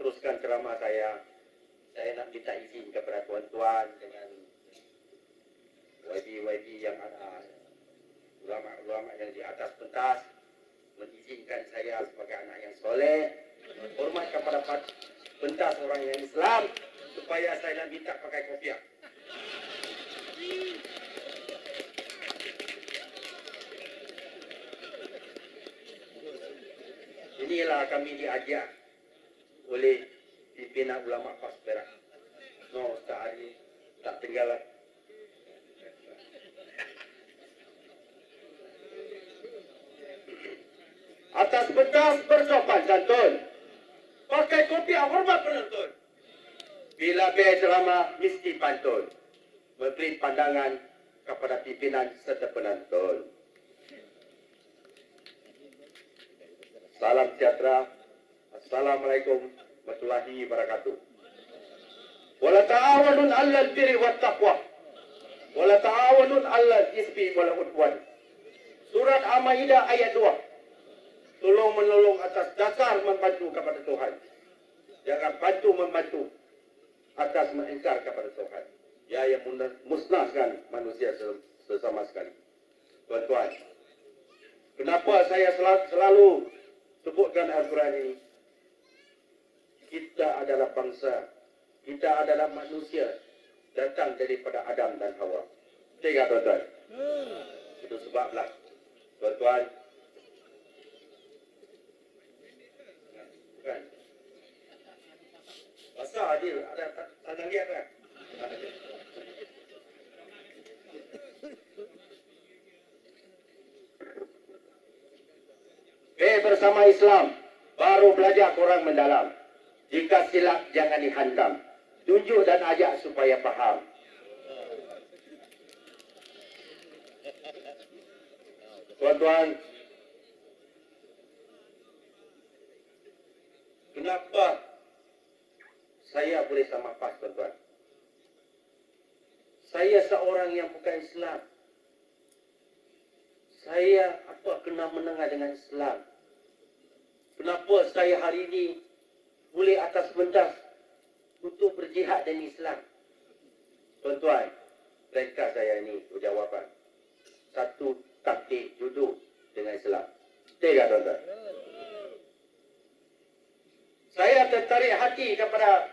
teruskan ceramah saya, saya nak minta izin kepada tuan-tuan dengan YB-YB yang ada ulama-ulama yang di atas pentas mengizinkan saya sebagai anak yang soleh hormat kepada pentas orang yang Islam supaya saya nak minta pakai kopiah. Inilah kami diajak oleh pimpinan ulama PAS Perak. No, tak hari, tak tinggal lah. Atas bekas bersopan santun. Pakai kopi hormat penonton. Bila biar ceramah mesti pantun. Memberi pandangan kepada pimpinan serta penonton. Salam sejahtera. Assalamualaikum warahmatullahi wabarakatuh. Wala ta'awanun 'alal birri wat taqwa. Wala ta'awanun 'alal ismi wal udwan. Surat Al-Maidah ayat 2 tolong menolong atas dasar membantu kepada Tuhan. Jangan bantu membantu atas mengingkar kepada Tuhan. Ya yang musnahkan manusia sesama sekali. Tuan-tuan, kenapa saya selalu sebutkan Al-Quran ini? Kita adalah bangsa, kita adalah manusia datang daripada Adam dan Hawa. Tiga tuan-tuan. Itu sebablah, tuan-tuan, Kan? Basar dia ada tanah liat kan? Eh bersama Islam baru belajar kurang mendalam. Jika silap jangan dihantam. Tunjuk dan ajak supaya faham. Tuan-tuan, Kenapa saya boleh sama pas tuan-tuan? Saya seorang yang bukan Islam. Saya apa kena menengah dengan Islam? Kenapa saya hari ini boleh atas pentas untuk berjihad dengan Islam? Tuan-tuan, mereka saya ini jawapan. Satu taktik judul dengan Islam. Tiga tuan-tuan. Saya tertarik hati kepada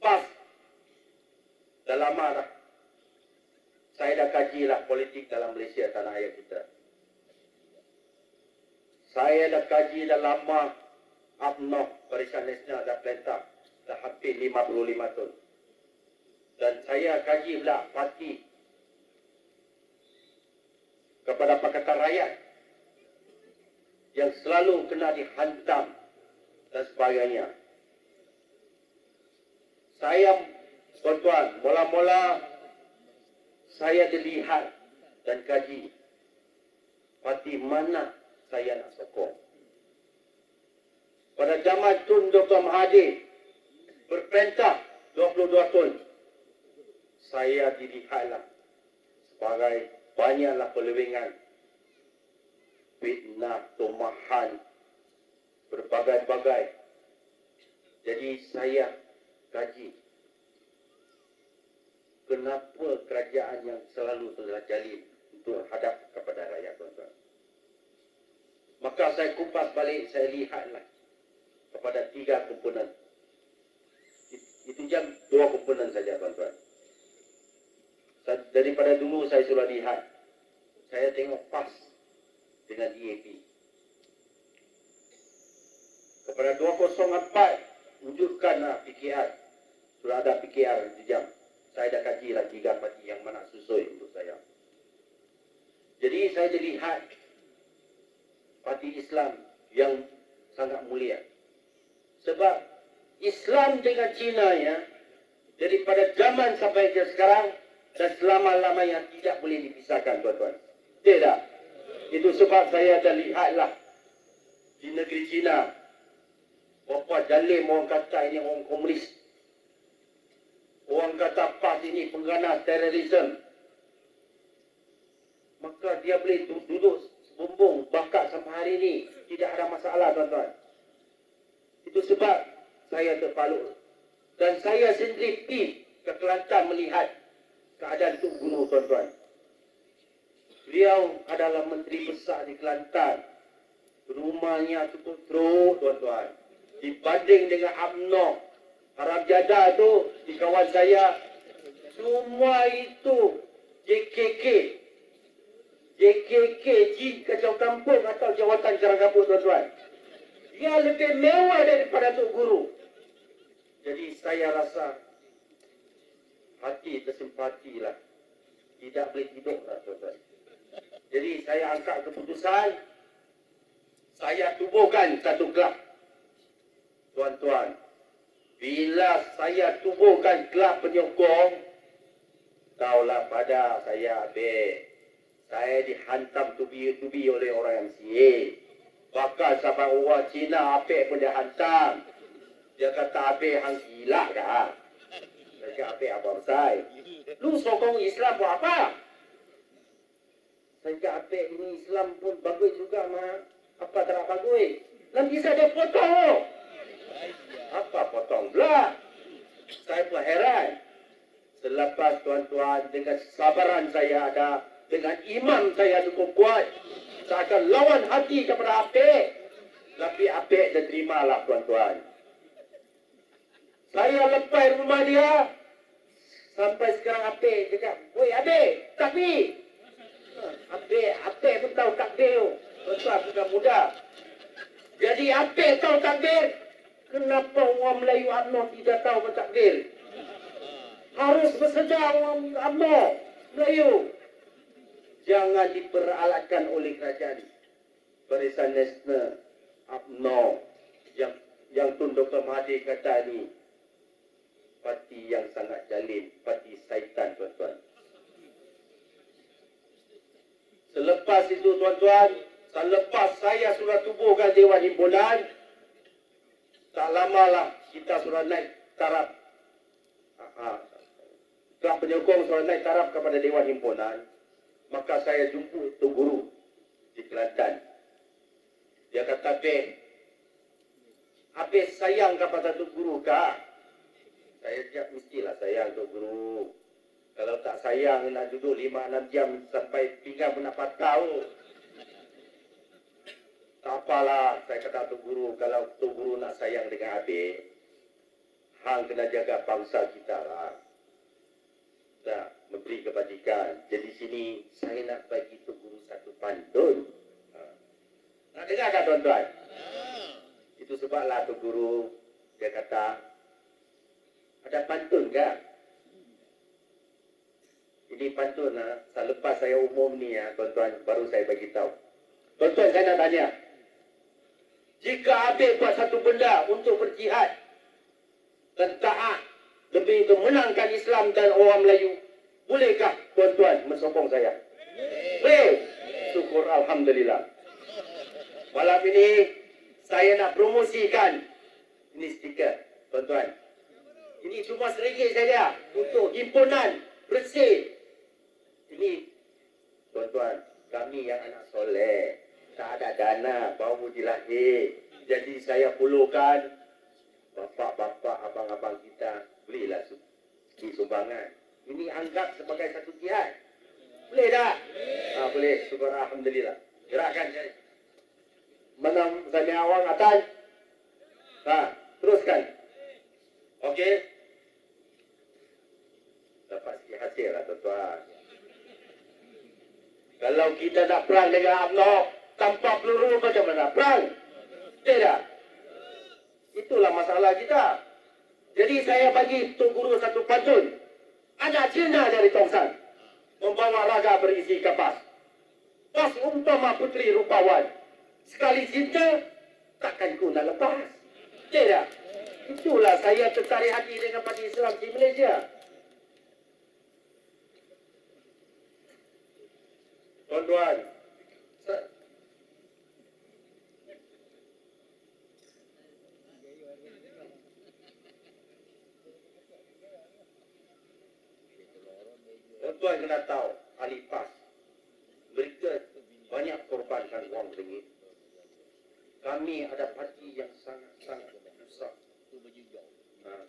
PAS. Dah lama dah. Saya dah kajilah politik dalam Malaysia tanah air kita. Saya dah kaji dah lama UMNO Barisan Nasional dah pelentah. Dah hampir 55 tahun. Dan saya kaji pula parti kepada Pakatan Rakyat yang selalu kena dihantam dan sebagainya. Saya, tuan-tuan, mula-mula saya dilihat dan kaji parti mana saya nak sokong. Pada zaman Tun Dr. Mahathir berperintah 22 tahun, saya dilihatlah sebagai banyaklah perlebingan fitnah, tumahan, berbagai-bagai. Jadi saya kaji kenapa kerajaan yang selalu telah jalin untuk hadap kepada rakyat tuan-tuan. Maka saya kupas balik, saya lihatlah kepada tiga komponen. Itu jam dua komponen saja tuan-tuan. Daripada dulu saya sudah lihat, saya tengok pas dengan DAP kepada 204 wujudkanlah PKR sudah ada PKR di jam. Saya dah kaji lah tiga yang mana susui untuk saya. Jadi saya lihat parti Islam yang sangat mulia sebab Islam dengan Cina ya daripada zaman sampai ke sekarang dan selama-lamanya tidak boleh dipisahkan tuan-tuan tidak itu sebab saya dah lihatlah di negeri Cina Bapa jalim orang kata ini orang komunis. Orang kata PAS ini pengganas terorisme. Maka dia boleh duduk bumbung bakat sampai hari ini. Tidak ada masalah tuan-tuan. Itu sebab saya terpaluk. Dan saya sendiri pergi ke Kelantan melihat keadaan Tok Guru tuan-tuan. Beliau adalah menteri besar di Kelantan. Rumahnya cukup teruk tuan-tuan. Dibanding dengan UMNO. Arab Jada tu di kawan saya. Semua itu JKK. JKK, Jin Kacau Kampung atau Jawatan Jarang Kampung tuan-tuan. Dia lebih mewah daripada Tok Guru. Jadi saya rasa hati tersimpatilah. Tidak boleh tidur lah tuan-tuan. Jadi saya angkat keputusan. Saya tubuhkan satu gelap. Tuan-tuan. Bila saya tubuhkan gelap penyokong. Taulah pada saya habis. Saya dihantam tubi-tubi oleh orang MCA. Bahkan sampai orang Cina apik pun dia hantam. Dia kata apik hang gila dah. Cakap apik apa besar. Lu sokong Islam buat apa? Cakap apik ni Islam pun bagus juga mah. Apa tak bagus? Nanti saya dia potong. Apa potong pula? Saya pun heran. Selepas tuan-tuan dengan sabaran saya ada, dengan iman saya cukup kuat, saya akan lawan hati kepada Apek. Tapi Apek dia terimalah tuan-tuan. Saya lepas rumah dia. Sampai sekarang Apek cakap, Woi Apek, tapi. Apek, Apek pun tahu takbir. Tuan-tuan bukan muda. Jadi Apek tahu takbir. Kenapa orang Melayu UMNO tidak tahu bertakbir? Harus bersedia orang UMNO Melayu jangan diperalatkan oleh kerajaan Barisan Nasional UMNO yang yang Tun Dr. Mahathir kata ni parti yang sangat jalin, parti syaitan tuan-tuan. Selepas itu tuan-tuan, selepas saya sudah tubuhkan Dewan Himpunan, tak lamalah kita sudah naik taraf. Kelab penyokong sudah naik taraf kepada Dewan Himpunan maka saya jumpa tu guru di Kelantan. Dia kata, Ben, habis sayang kepada tu guru kak? Saya cakap, mestilah sayang tu guru. Kalau tak sayang, nak duduk lima enam jam sampai pinggang pun nak patau. Tak apalah, saya kata tu guru, kalau tu guru nak sayang dengan habis, hang kena jaga bangsa kita lah. Tak memberi kebajikan. Jadi sini saya nak bagi tu guru satu pantun. Ha. Nak dengar tak tuan-tuan? Itu sebablah tu guru dia kata ada pantun ke? Ini pantun ha? selepas saya umum ni ya, tuan-tuan baru saya bagi tahu. Tuan-tuan saya nak tanya. Jika Habib buat satu benda untuk berjihad dan taat demi itu menangkan Islam dan orang Melayu, Bolehkah tuan-tuan mensokong saya? Boleh. Syukur Alhamdulillah. Malam ini saya nak promosikan ini stiker tuan-tuan. Ini cuma seringgit saja untuk himpunan bersih. Ini tuan-tuan, kami yang anak soleh. Tak ada dana, baru dilahir. Jadi saya perlukan bapak-bapak, abang-abang kita belilah sumbangan. Ini anggap sebagai satu jihad. Boleh tak? Ha, boleh. Syukur Alhamdulillah. Gerakkan saya. Menang Zami Awang atas. Ha, teruskan. Okey. Dapat sikit hasil lah tuan-tuan. Kalau kita nak perang dengan UMNO tanpa peluru macam mana perang? Tidak. Itulah masalah kita. Jadi saya bagi Tok Guru satu pantun ada Cina dari Tongsan membawa raga berisi kapas. Pas umpama putri rupawan, sekali cinta takkan ku nak lepas. Tidak. Itulah saya tertarik hati dengan parti Islam di Malaysia. Tuan-tuan, Tuan kena tahu, ahli PAS. Mereka banyak korbankan wang ringgit. Kami ada parti yang sangat-sangat susah. Ha.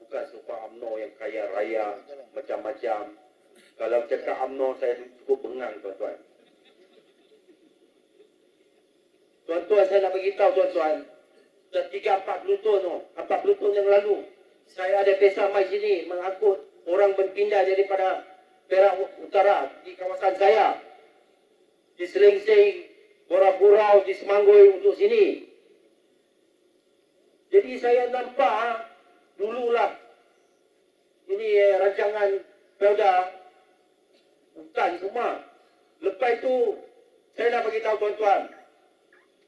Bukan sebab UMNO yang kaya raya macam-macam. Kalau cakap UMNO saya cukup bengang tuan-tuan. Tuan-tuan saya nak beritahu tuan-tuan. Dah 3-40 tahun tu, 40 tahun yang lalu. Saya ada pesa mai sini mengangkut orang berpindah daripada Perak Utara di kawasan saya. Di Selingsing, Borapurau, di Semanggui untuk sini. Jadi saya nampak ah, dululah ini eh, rancangan Pelda hutan semua. Lepas itu saya nak bagi tahu tuan-tuan.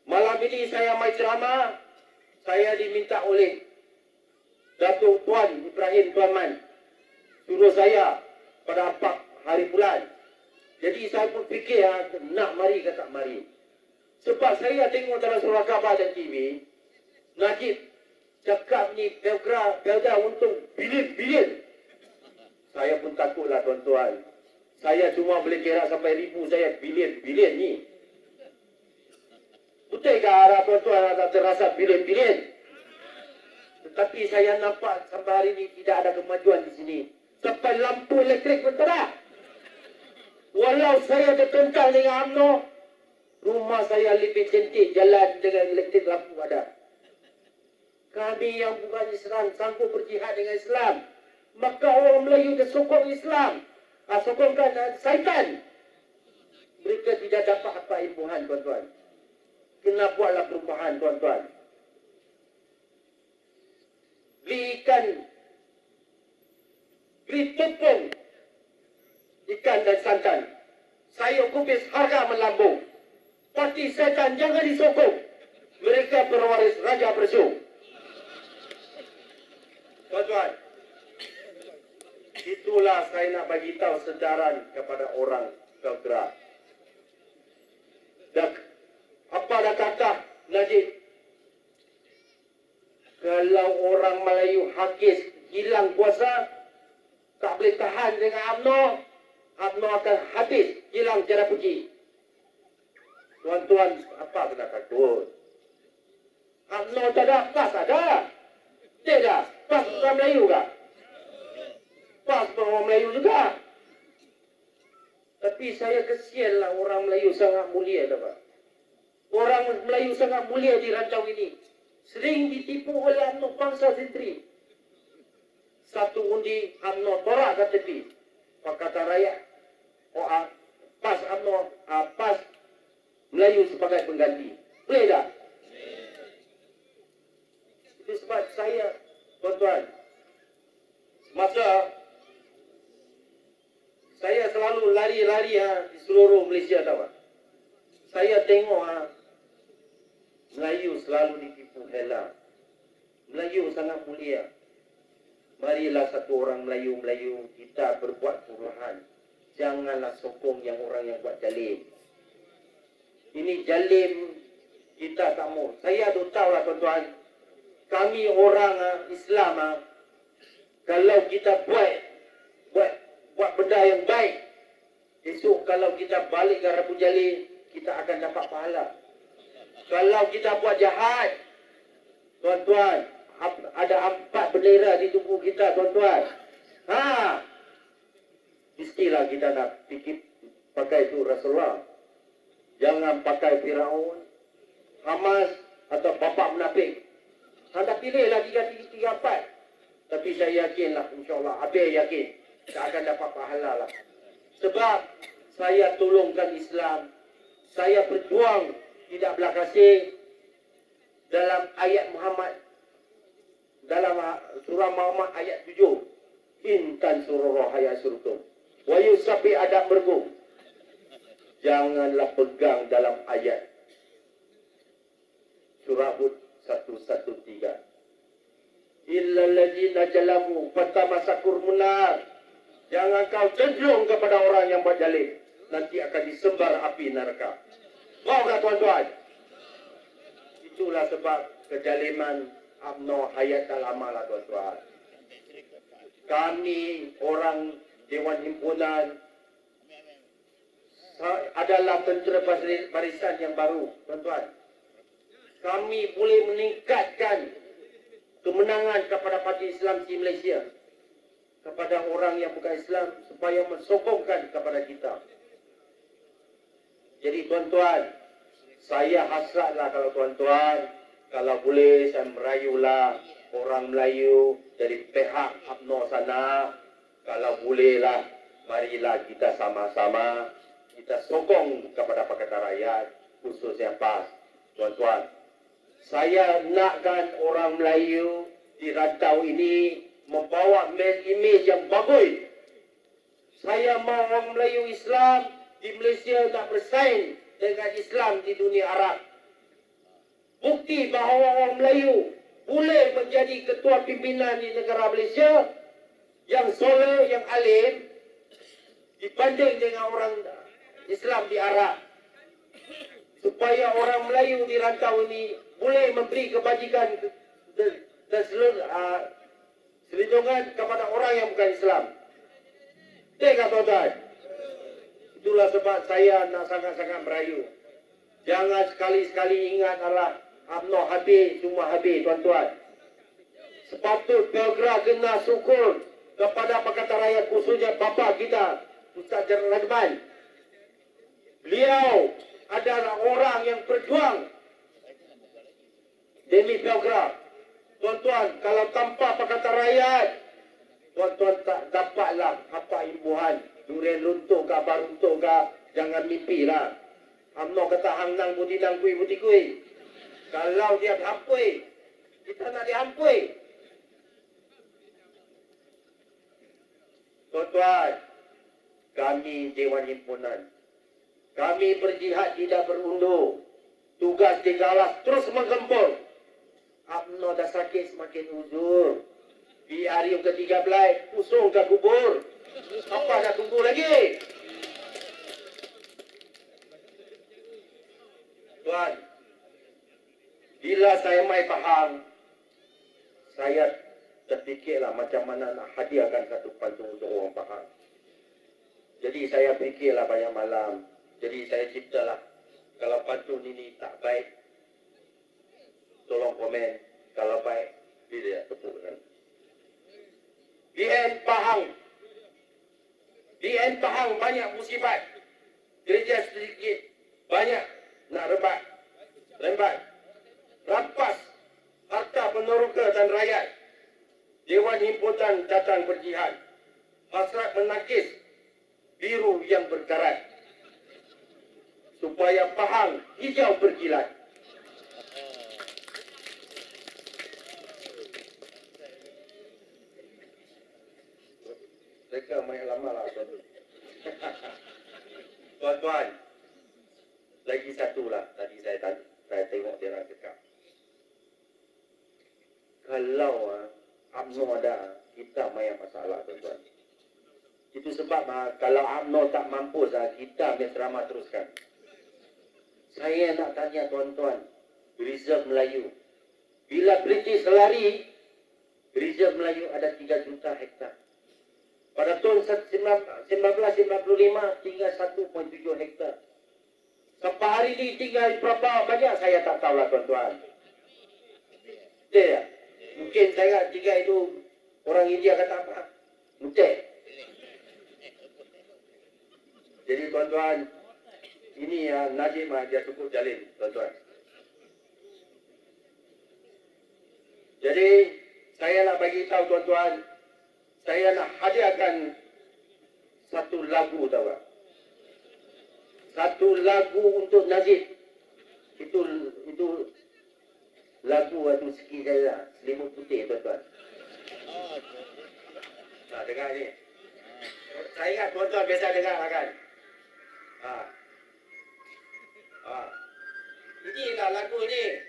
Malam ini saya mai ceramah, saya diminta oleh Datuk Tuan Ibrahim Tuanman suruh saya pada 4 hari bulan. Jadi saya pun fikir ah, nak mari ke tak mari. Sebab saya tengok dalam surah khabar dan TV, Najib cakap ni Pelgra, Pelda untung bilion-bilion. Saya pun takutlah tuan-tuan. Saya cuma boleh kira sampai ribu saya bilion-bilion ni. Betul ke arah tuan-tuan ada terasa bilion-bilion? Tetapi saya nampak sampai hari ini tidak ada kemajuan di sini. Sampai lampu elektrik pun tak ada. Walau saya bertentang dengan UMNO, rumah saya lebih cantik jalan dengan elektrik lampu ada. Kami yang bukan Islam sanggup berjihad dengan Islam. Maka orang Melayu dia sokong Islam. Ha, sokongkan uh, syaitan. Mereka tidak dapat apa imbuhan tuan-tuan. Kena buatlah perubahan tuan-tuan. Beli tepung. Ikan dan santan. Saya kubis harga melambung. Parti setan jangan disokong. Mereka perwaris Raja Bersyuk. Tuan-tuan, itulah saya nak bagi tahu sedaran kepada orang bergerak. Dan apa dah kata Najib? Kalau orang Melayu hakis hilang kuasa, tak boleh tahan dengan UMNO, UMNO akan habis, hilang cara pergi. Tuan-tuan, apa kena takut? UMNO tak ada, pas ada. Tidak. Pas orang Melayu kah? Pas orang Melayu juga. Tapi saya kesianlah orang Melayu sangat mulia tak Pak. Orang Melayu sangat mulia di rancau ini. Sering ditipu oleh UMNO bangsa sendiri. Satu undi UMNO torak ke tepi. Pak kata rakyat. Oh, pas UMNO, ah, pas Melayu sebagai pengganti. Boleh tak? Itu sebab saya, tuan-tuan, masa saya selalu lari-lari ha, di seluruh Malaysia tahu tak? Saya tengok ha, Melayu selalu ditipu hela. Melayu sangat mulia. Marilah satu orang Melayu-Melayu kita berbuat perubahan. Janganlah sokong yang orang yang buat jalim. Ini jalim kita tak mau. Saya dah tahu lah tuan-tuan kami orang uh, Islam uh, kalau kita buat buat buat benda yang baik esok kalau kita balik ke Rabu Jali kita akan dapat pahala kalau kita buat jahat tuan-tuan ada empat bendera di tubuh kita tuan-tuan ha mestilah kita nak fikir pakai itu Rasulullah jangan pakai Firaun Hamas atau bapak menafik anda pilihlah tiga, tiga, tiga, empat. Tapi saya yakinlah, insyaAllah, habis yakin. Saya akan dapat pahala lah. Sebab saya tolongkan Islam. Saya berjuang tidak belah kasih dalam ayat Muhammad. Dalam surah Muhammad ayat tujuh. Intan surah rohaya surga. Wa yusabi adab bergu. Janganlah pegang dalam ayat. Surah Hud satu satu tiga. Illa ladina jalamu fatamasakur munar. Jangan kau cenderung kepada orang yang buat jalim. Nanti akan disebar api neraka. Mau tak tuan-tuan? Itulah sebab kejaliman UMNO hayat dan lah tuan-tuan. Kami orang Dewan Himpunan adalah tentera barisan yang baru tuan-tuan kami boleh meningkatkan kemenangan kepada parti Islam di Malaysia kepada orang yang bukan Islam supaya mensokongkan kepada kita. Jadi tuan-tuan, saya hasratlah kalau tuan-tuan, kalau boleh saya merayulah orang Melayu dari pihak UMNO sana, kalau bolehlah, marilah kita sama-sama, kita sokong kepada Pakatan Rakyat, khususnya PAS. Tuan-tuan, saya nakkan orang Melayu di rantau ini membawa imej yang bagus. Saya mahu orang Melayu Islam di Malaysia nak bersaing dengan Islam di dunia Arab. Bukti bahawa orang Melayu boleh menjadi ketua pimpinan di negara Malaysia yang soleh, yang alim dibanding dengan orang Islam di Arab. Supaya orang Melayu di rantau ini boleh memberi kebajikan dan seluruh uh, selindungan kepada orang yang bukan Islam. Tengok tuan-tuan. Itulah sebab saya nak sangat-sangat merayu. Jangan sekali-sekali ingat Allah UMNO habis, semua habis tuan-tuan. Sepatut Belgra kena syukur kepada Pakatan Rakyat khususnya bapa kita, Ustaz Jalan Radman. Beliau adalah orang yang berjuang demi Belgra. Tuan-tuan, kalau tanpa Pakatan Rakyat, tuan-tuan tak dapatlah apa imbuhan. Durian runtuh ke, apa runtuh ke, jangan mimpi lah. UMNO kata hang nang budi nang kui budi kui. Kalau dia dihampui, kita nak dihampui. Tuan-tuan, kami Dewan Himpunan, kami berjihad tidak berundur. Tugas di galas terus menggempur. UMNO dah sakit semakin uzur. Di hari yang ke-13, usung ke kubur. Apa nak tunggu lagi? Tuan, bila saya mai faham, saya terfikirlah macam mana nak hadiahkan satu pantun untuk orang faham. Jadi saya fikirlah banyak malam. Jadi saya ciptalah kalau pantun ini tak baik, tolong komen. Kalau baik, dia tepuk kan. BN Pahang. BN Pahang banyak musibat. Gereja sedikit. Banyak nak rebat. Rembat. Rampas. Harta peneroka dan rakyat. Dewan Himpunan datang berjihad. Hasrat menakis. Biru yang berkarat. Supaya Pahang hijau berkilat. Mereka main lama lah tuan. Tuan-tuan, lagi satu lah tadi saya saya tengok dia nak cakap. Kalau ah, UMNO ada, kita main masalah tuan-tuan. Itu sebab ah, kalau UMNO tak mampu, ah, kita ambil drama teruskan. Saya nak tanya tuan-tuan, Reserve Melayu. Bila British lari, Reserve Melayu ada 3 juta hektar. Pada tahun 1955 tinggal 1.7 hektar. Sampai hari ini tinggal berapa banyak saya tak tahu lah tuan-tuan. Ya? Mungkin saya tinggal itu orang India kata apa? Betul. Jadi tuan-tuan, ini yang Najib dia cukup jalin tuan-tuan. Jadi saya nak bagi tahu tuan-tuan, saya nak hadiahkan satu lagu tahu tak? Satu lagu untuk Najib. Itu itu lagu waktu seki saya selimut putih tuan-tuan. Nah, dengar ni. Saya ingat tuan-tuan biasa dengar lah kan? Ha. Ha. Ini lah lagu ni. Lah.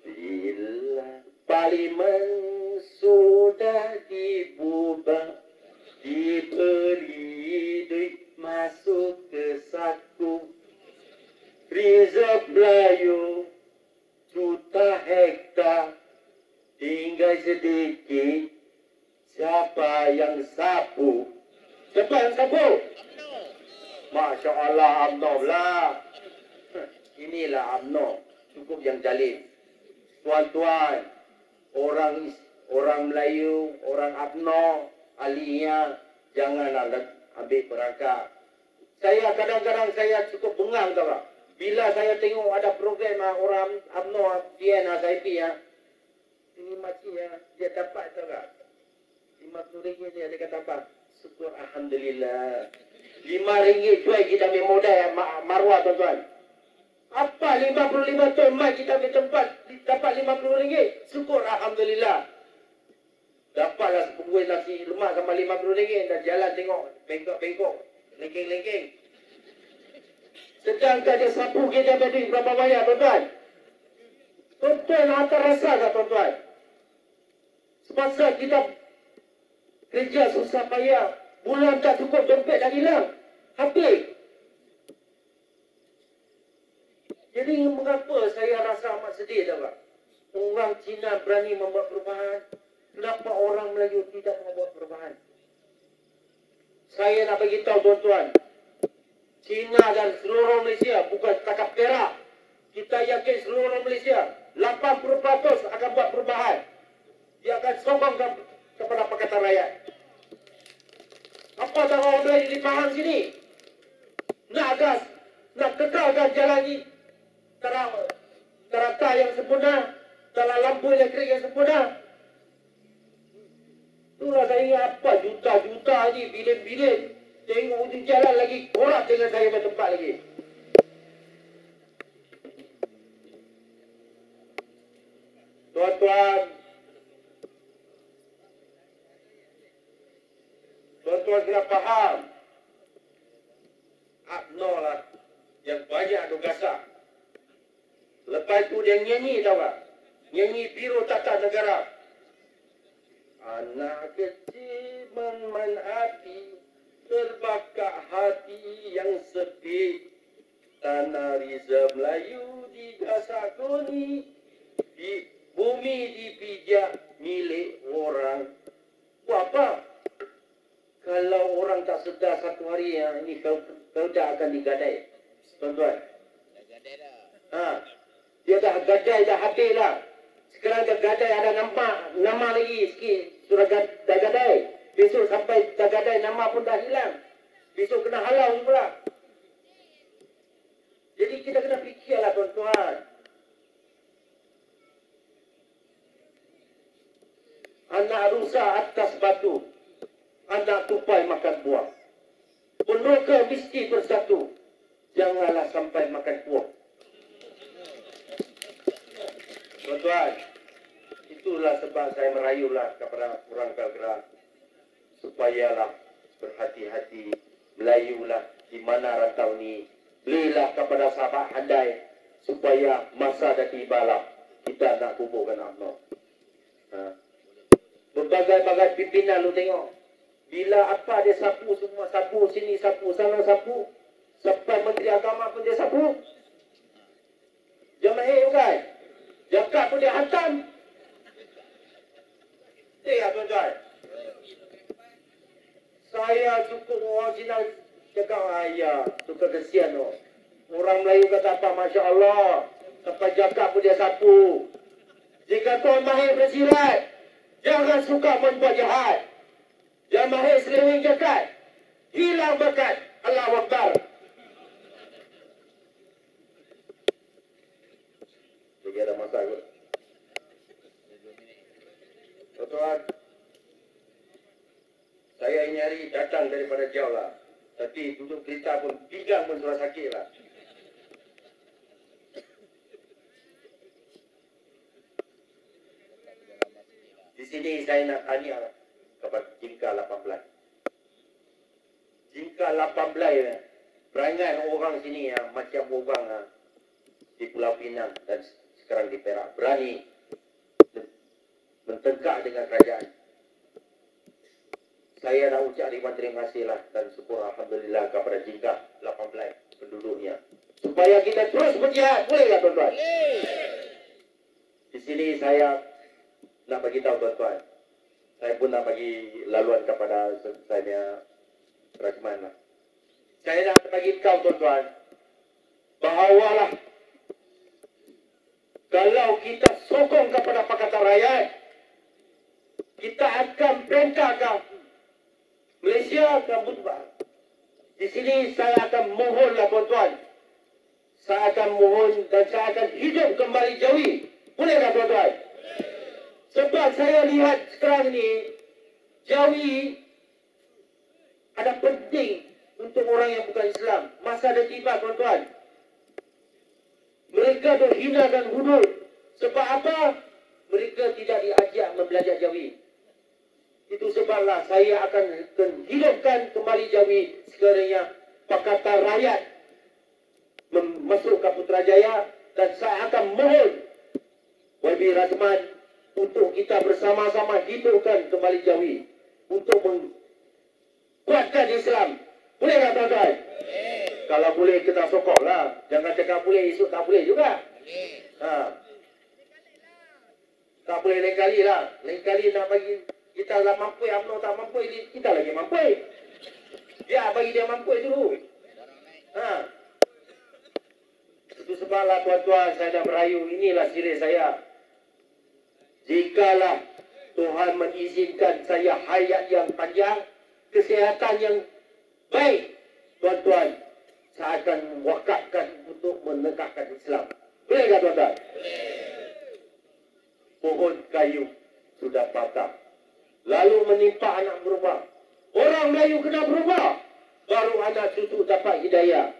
Bila parlimen sudah dibubar, diberi duit masuk saku. Reserve Melayu juta hektar tinggal sedikit. Siapa yang sapu? Siapa yang sapu? Masya Allah, Alhamdulillah. inilah UMNO. Cukup yang jalim. Tuan-tuan, orang orang Melayu, orang UMNO, ahlinya, janganlah ambil perangkap. Saya kadang-kadang saya cukup bengang tau tak? Bila saya tengok ada program ah, orang UMNO, PN, SIP ya, ini makcik ya, dia dapat tau tak? RM50 dia, dia kata apa? Syukur Alhamdulillah. RM5 jual kita ambil modal ma- marwah tuan-tuan. Apa 55 ton mai kita ambil tempat dapat RM50? Syukur Alhamdulillah. Dapatlah sepunggus nasi lemak sama RM50 dan jalan tengok bengkok-bengkok, lengking-lengking. Sedangkan dia sapu ambil duit berapa banyak tuan-tuan? Tuan-tuan hantar rasa tak tuan-tuan? Semasa kita kerja susah payah, bulan tak cukup dompet dah hilang. Habis. Jadi mengapa saya rasa amat sedih tak Pak? Orang Cina berani membuat perubahan. Kenapa orang Melayu tidak membuat perubahan? Saya nak bagi tahu tuan-tuan. Cina dan seluruh Malaysia bukan setakat Perak. Kita yakin seluruh Malaysia 80% akan buat perubahan. Dia akan sokong ke- kepada Pakatan Rakyat. Apa tak orang Melayu di Pahang sini? Nak gas, nak kekalkan jalan ini terang, terata yang sempurna, dalam lampu elektrik yang sempurna. Itulah saya apa juta-juta ni, bilin-bilin. Tengok ujung jalan lagi, korak dengan saya bertempat lagi. Tuan-tuan, tuan-tuan kena faham. Abno lah yang banyak tu gasak. Lepas tu dia nyanyi tau tak? Nyanyi biru tata negara. Anak kecil meman hati, terbakar hati yang sepi. Tanah Riza Melayu digasak koni, di bumi dipijak milik orang. Buat apa? Kalau orang tak sedar satu hari yang ini kau kau dah akan digadai. Tuan-tuan. Ha. Dia dah gadai dah habis lah. Sekarang dah gadai ada nama nama lagi sikit. Sudah gad- dah gadai. Besok sampai dah gadai nama pun dah hilang. Besok kena halau pula. Jadi kita kena fikirlah tuan-tuan. Anak rusa atas batu. Anak tupai makan buah. Penuka mesti bersatu. Janganlah sampai makan buah. Tuan-tuan, itulah sebab saya merayulah kepada orang Kalgra supayalah berhati-hati melayulah di mana rantau ni belilah kepada sahabat handai supaya masa dah tibalah kita nak kuburkan UMNO. Ha. Berbagai-bagai pimpinan lu tengok. Bila apa dia sapu semua sapu sini sapu sana sapu sampai menteri agama pun dia sapu. Jemaah bukan? Jakat pun dia hantam. Tuan-tuan. Saya cukup orang Cina cakap, ayah, suka kesian tu. Orang Melayu kata apa, Masya Allah. Sampai jakat pun dia sapu. Jika tuan mahir bersilat, jangan suka membuat jahat. Jangan mahir selewing jakat. Hilang bakat. Allah Akbar. Jadi ada masa kot. Tuan-tuan, hari datang daripada jauh lah. Tapi duduk kereta pun, pinggang pun sudah sakit lah. Di sini saya nak tanya kepada Jingka 18. Jingka 18 ya, perangai orang sini ya, macam orang ya, di Pulau Pinang dan sekarang di Perak berani mentegak dengan kerajaan. Saya nak ucap ribuan terima kasih lah dan syukur Alhamdulillah kepada Jingka 18 penduduknya. Supaya kita terus berjihad, boleh tak tuan-tuan? Di sini saya nak bagi tahu tuan-tuan. Saya pun nak bagi laluan kepada saya Rajman lah. Saya nak bagi tahu tuan-tuan bahawalah Kalau kita sokong kepada Pakatan Rakyat, kita akan perintahkan Malaysia akan berubah. Di sini saya akan mohonlah tuan-tuan. Saya akan mohon dan saya akan hidup kembali Jawi. Bolehkah tuan-tuan? Sebab saya lihat sekarang ini Jawi ada penting untuk orang yang bukan Islam. Masa ada tiba tuan-tuan. Mereka berhina dan hudud. Sebab apa? Mereka tidak diajak membelajar Jawi. Itu sebablah saya akan hidupkan kembali Jawi sekiranya Pakatan Rakyat masuk ke Putrajaya dan saya akan mohon YB Razman untuk kita bersama-sama hidupkan kembali Jawi untuk kuatkan Islam. Boleh tak tuan-tuan? Kalau boleh kita sokong lah. Jangan cakap boleh, esok tak boleh juga. Ha. Tak boleh lain kali lah. Lain kali nak bagi kita lah mampu, UMNO tak mampu, kita lagi mampu. Dia bagi dia mampu dulu. Ha. Itu sebablah tuan-tuan saya dah merayu. Inilah siri saya. Jikalah Tuhan mengizinkan saya hayat yang panjang, kesihatan yang baik, tuan-tuan, saya akan wakafkan untuk menegakkan Islam. Boleh tak tuan-tuan? Pohon kayu sudah patah. Lalu menimpa anak berubah. Orang Melayu kena berubah. Baru anak cucu dapat hidayah.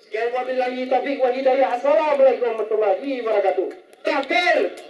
Sekian wabillahi taufiq wa hidayah. Assalamualaikum warahmatullahi wabarakatuh. Takbir!